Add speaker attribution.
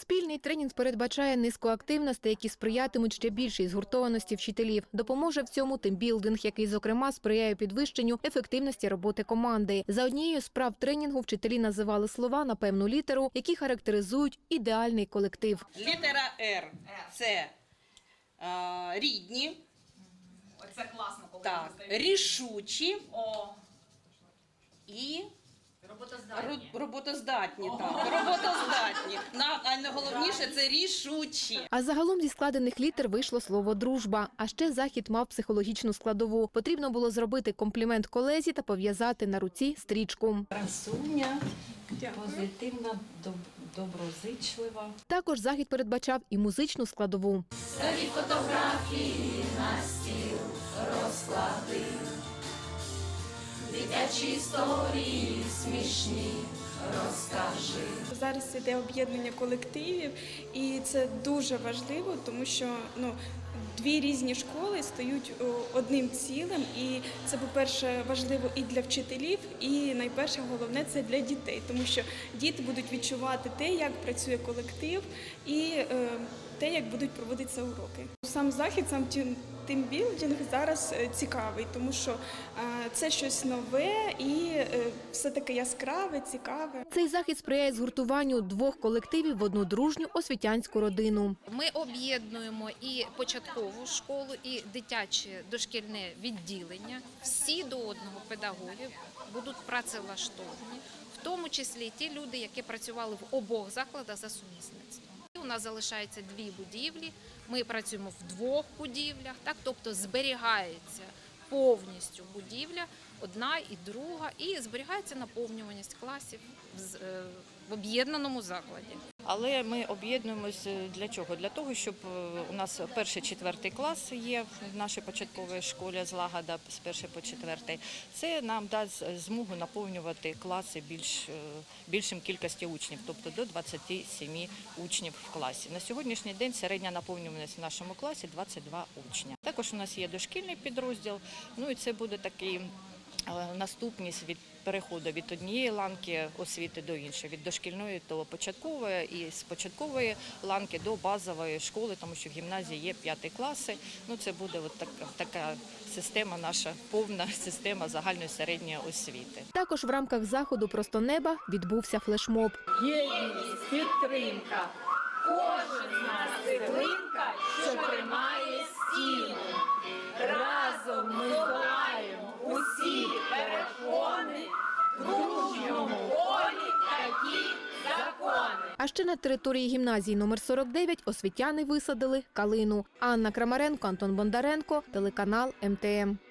Speaker 1: Спільний тренінг передбачає низку активностей, які сприятимуть ще більшій згуртованості вчителів. Допоможе в цьому тимбілдинг, який, зокрема, сприяє підвищенню ефективності роботи команди. За однією з прав тренінгу вчителі називали слова на певну літеру, які характеризують ідеальний колектив.
Speaker 2: Літера Р це е, рідні,
Speaker 3: Оце класно, коли
Speaker 2: так, рішучі
Speaker 3: О,
Speaker 2: і
Speaker 3: роботоздатні.
Speaker 2: роботоздатні. Так, роботоздатні. На, найголовніше це рішучі.
Speaker 1: А загалом зі складених літер вийшло слово дружба. А ще захід мав психологічну складову. Потрібно було зробити комплімент колезі та пов'язати на руці стрічку.
Speaker 4: Красуня, позитивна, доб- доброзичлива.
Speaker 1: Також захід передбачав і музичну складову.
Speaker 5: Зараз іде об'єднання колективів, і це дуже важливо, тому що ну дві різні школи стають одним цілим, і це, по-перше, важливо і для вчителів, і найперше головне це для дітей, тому що діти будуть відчувати те, як працює колектив, і е, те, як будуть проводитися уроки. Сам захід, сам тимбілдинг зараз е, цікавий, тому що е, це щось нове і е, все таке яскраве, цікаве.
Speaker 1: Цей захід сприяє згуртуванню двох колективів в одну дружню освітянську родину.
Speaker 6: Ми об'єднуємо і початкову школу, і дитяче дошкільне відділення. Всі до одного педагогів будуть працевлаштовані, в тому числі ті люди, які працювали в обох закладах за сумісництвом. У нас залишається дві будівлі. Ми працюємо в двох будівлях, так тобто зберігається повністю будівля, одна і друга, і зберігається наповнюваність класів в е, об'єднаному закладі.
Speaker 4: Але ми об'єднуємося для чого? Для того, щоб е, у нас перший четвертий клас є в нашій початковій школі злагода з перший по четвертий. Це нам дасть змогу наповнювати класи більш е, більшим кількості учнів, тобто до 27 учнів в класі. На сьогоднішній день середня наповнюваність в нашому класі 22 учня. Також у нас є дошкільний підрозділ. Ну і це буде такий. Наступність від переходу від однієї ланки освіти до іншої, від дошкільної до початкової і з початкової ланки до базової школи, тому що в гімназії є п'яті класи. Ну це буде от так, така система, наша повна система загальної середньої освіти.
Speaker 1: Також в рамках заходу Просто неба відбувся флешмоб.
Speaker 7: Єдність, підтримка. Кожен з нас цеглинка, що тримає стіну.
Speaker 1: А ще на території гімназії номер 49 освітяни висадили калину. Анна Крамаренко, Антон Бондаренко, телеканал МТМ.